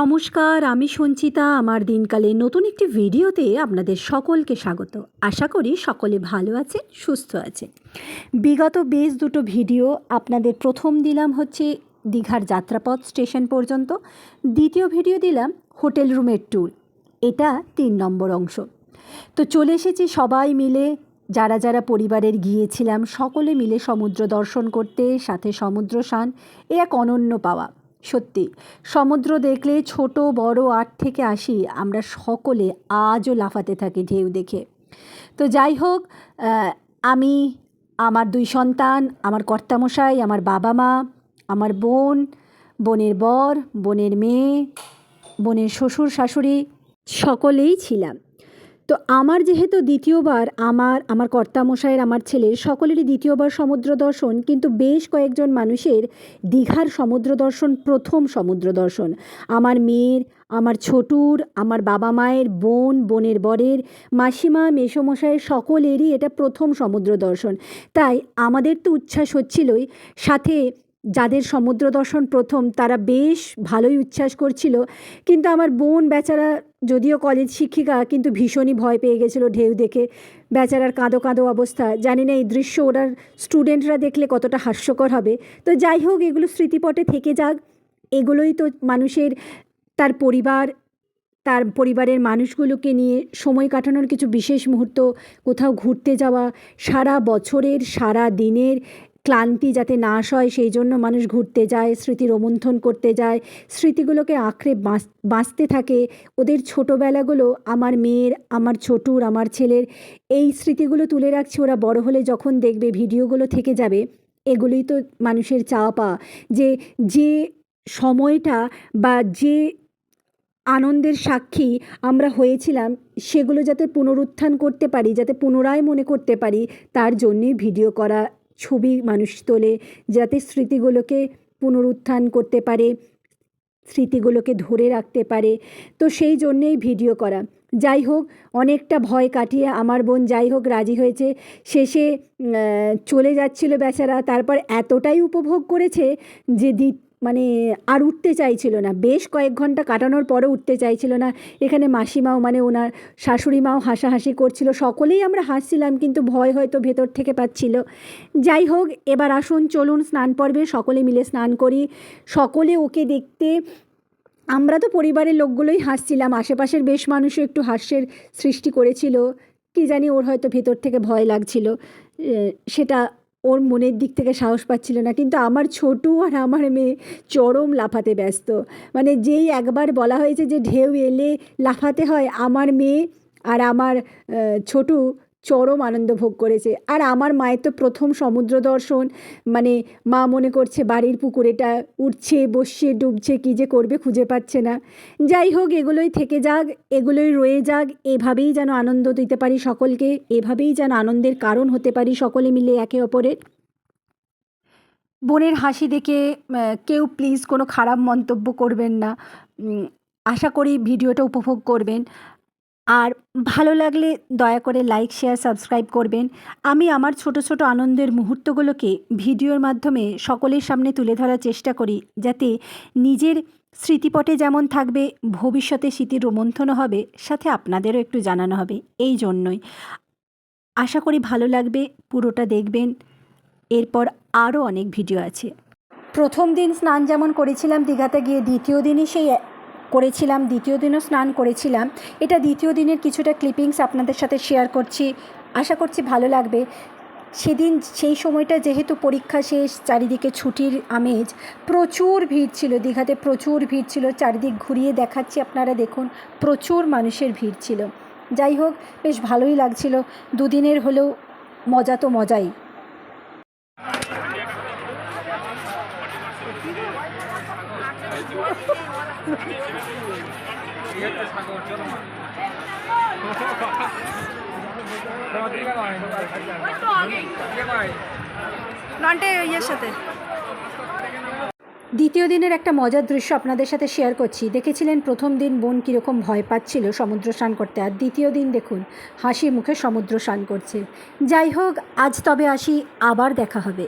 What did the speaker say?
নমস্কার, আমি সঞ্চিতা। আমার দিনকালে নতুন একটি ভিডিওতে আপনাদের সকলকে স্বাগত। আশা করি সকলে ভালো আছেন, সুস্থ আছেন। বিগত বেশ দুটো ভিডিও আপনাদের প্রথম দিলাম হচ্ছে দীঘার যাত্রাপথ স্টেশন পর্যন্ত। দ্বিতীয় ভিডিও দিলাম হোটেল রুমের ট্যুর এটা তিন নম্বর অংশ। তো চলে এসেছি সবাই মিলে, যারা যারা পরিবারের গিয়েছিলাম, সকলে মিলে সমুদ্র দর্শন করতে, সাথে সমুদ্র স্নান, এ এক অনন্য পাওয়া। সত্যি। সমুদ্র দেখলে ছোট, বড়, আট থেকে আসি আমরা সকলে আজও লাফাতে থাকি ঢেউ দেখে। তো যাই হোক আমি, আমার দুই সন্তান, আমার কর্তামশাই, আমার বাবা মা আমার বোন, বোনের বর, বোনের মেয়ে, বোনের শ্বশুর শাশুড়ি সকলেই ছিলাম। তো আমার যেহেতু দ্বিতীয়বার আমার আমার কর্তামশাইয়ের আমার ছেলের সকলেরই দ্বিতীয়বার সমুদ্র দর্শন, কিন্তু বেশ কয়েকজন মানুষের দীঘার সমুদ্র দর্শন প্রথম সমুদ্র দর্শন। আমার মেয়ের, আমার ছোটুর, আমার বাবা মায়ের, বোন, বোনের বরের, মাসিমা মেসোমশাইয়ের সকলেরই এটা প্রথম সমুদ্র দর্শন। তাই আমাদের তো উচ্ছ্বাস হচ্ছিলই, সাথে যাদের সমুদ্র দর্শন প্রথম, তারা বেশ ভালোই উচ্ছ্বাস করছিল। কিন্তু আমার বোন, বেচারা যদিও কলেজ শিক্ষিকা, কিন্তু ভীষণই ভয় পেয়ে গেছিল ঢেউ দেখে। বেচারার কাঁদো কাঁদো অবস্থা। জানি না এই দৃশ্য ওরা স্টুডেন্টরা দেখলে কতটা হাস্যকর হবে। তো যাই হোক, এগুলো স্মৃতিপটে থেকে যাক। এগুলোই তো মানুষের, তার পরিবার, তার পরিবারের মানুষগুলোকে নিয়ে সময় কাটানোর কিছু বিশেষ মুহূর্ত, কোথাও ঘুরতে যাওয়া, সারা বছরের, সারা দিনের ক্লান্তি যাতে নাশ হয়, সেই জন্য মানুষ ঘুরতে যায় স্মৃতি রোমন্থন করতে যায়। স্মৃতিগুলোকে আঁকড়ে বাঁচ, বাঁচতে থাকে। ওদের ছোটোবেলাগুলো, আমার মেয়ের, আমার ছোটুর, আমার ছেলের, এই স্মৃতিগুলো তুলে রাখছে ওরা বড় হলে যখন দেখবে ভিডিওগুলো থেকে যাবে, এগুলোই তো মানুষের চাওয়া পাওয়া যে যে সময়টা বা যে আনন্দের সাক্ষী আমরা হয়েছিলাম, সেগুলো যাতে পুনরুত্থান করতে পারি, যাতে পুনরায় মনে করতে পারি, তার জন্যেই ভিডিও করা ছবি মানুষ তোলে যাতে স্মৃতিগুলোকে পুনরুত্থান করতে পারে, স্মৃতিগুলোকে ধরে রাখতে পারে। তো সেই জন্যেই ভিডিও করা। যাই হোক, অনেকটা ভয় কাটিয়ে আমার বোন যাই হোক রাজি হয়েছে। শেষে চলে যাচ্ছিল বেচারা। তারপর এতটাই উপভোগ করেছে যে দি মানে আর উঠতে চাইছিল না। বেশ কয়েক ঘণ্টা কাটানোর পরেও উঠতে চাইছিল না। এখানে মাসিমাও মানে ওনার শাশুড়ি মাও হাসাহাসি করছিল। সকলেই আমরা হাসছিলাম কিন্তু ভয় হয়তো ভেতর থেকে পাচ্ছিল। যাই হোক, এবার আসুন, চলুন স্নান পর্বে, সকলে মিলে স্নান করি। সকলে ওকে দেখতে, আমরা তো পরিবারের লোকগুলোই হাসছিলাম। আশেপাশের বেশ মানুষও একটু হাস্যের সৃষ্টি করেছিল। কি জানি ওর হয়তো ভেতর থেকে ভয় লাগছিল। সেটা ওর মনের দিক থেকে সাহস পাচ্ছিল না। কিন্তু আমার ছোটু আর আমার মেয়ে চরম লাফাতে ব্যস্ত। মানে যেই একবার বলা হয়েছে যে ঢেউ এলে লাফাতে হয় আমার মেয়ে আর আমার ছোটু চরম আনন্দ ভোগ করেছে। আর আমার মায়ের তো প্রথম সমুদ্র দর্শন মানে মা মনে করছে বাড়ির পুকুরেটা উঠছে বসছে, ডুবছে, কী যে করবে খুঁজে পাচ্ছে না। যাই হোক, এগুলোই থেকে যাক, এগুলোই রয়ে যাক, এভাবেই যেন আনন্দ দিতে পারি সকলকে, এভাবেই যেন আনন্দের কারণ হতে পারি সকলে মিলে একে অপরের। বোনের হাসি দেখে কেউ প্লিজ কোনো খারাপ মন্তব্য করবেন না। আশা করি ভিডিওটা উপভোগ করবেন। আর ভালো লাগলে দয়া করে লাইক শেয়ার সাবস্ক্রাইব করবেন। আমি আমার ছোট ছোট আনন্দের মুহূর্তগুলোকে ভিডিওর মাধ্যমে সকলের সামনে তুলে ধরার চেষ্টা করি, যাতে নিজের স্মৃতিপটে যেমন থাকবে, ভবিষ্যতে স্মৃতির রোমন্থনও হবে, সাথে আপনাদেরও একটু জানানো হবে, এই জন্যই। আশা করি ভালো লাগবে, পুরোটা দেখবেন, এরপর আরও অনেক ভিডিও আছে। প্রথম দিন স্নান যেমন করেছিলাম, দীঘাতে গিয়ে দ্বিতীয় দিনই সেই করেছিলাম, দ্বিতীয় দিনও স্নান করেছিলাম। এটা দ্বিতীয় দিনের কিছুটা ক্লিপিংস আপনাদের সাথে শেয়ার করছি। আশা করছি ভালো লাগবে। সেদিন সেই সময়টা যেহেতু পরীক্ষা শেষ, চারিদিকে ছুটির আমেজ, প্রচুর ভিড় ছিল, দীঘাতে প্রচুর ভিড় ছিল। চারিদিক ঘুরিয়ে দেখাচ্ছি আপনারা দেখুন, প্রচুর মানুষের ভিড় ছিল। যাই হোক, বেশ ভালোই লাগছিল। দুদিনের হলেও মজা তো মজাই। দ্বিতীয় দিনের একটা মজার দৃশ্য আপনাদের সাথে শেয়ার করছি। দেখেছিলেন প্রথম দিন বোন কীরকম ভয় পাচ্ছিল সমুদ্র স্নান করতে। আর দ্বিতীয় দিন দেখুন, হাসি মুখে সমুদ্র স্নান করছে। যাই হোক, আজ তবে আসি, আবার দেখা হবে।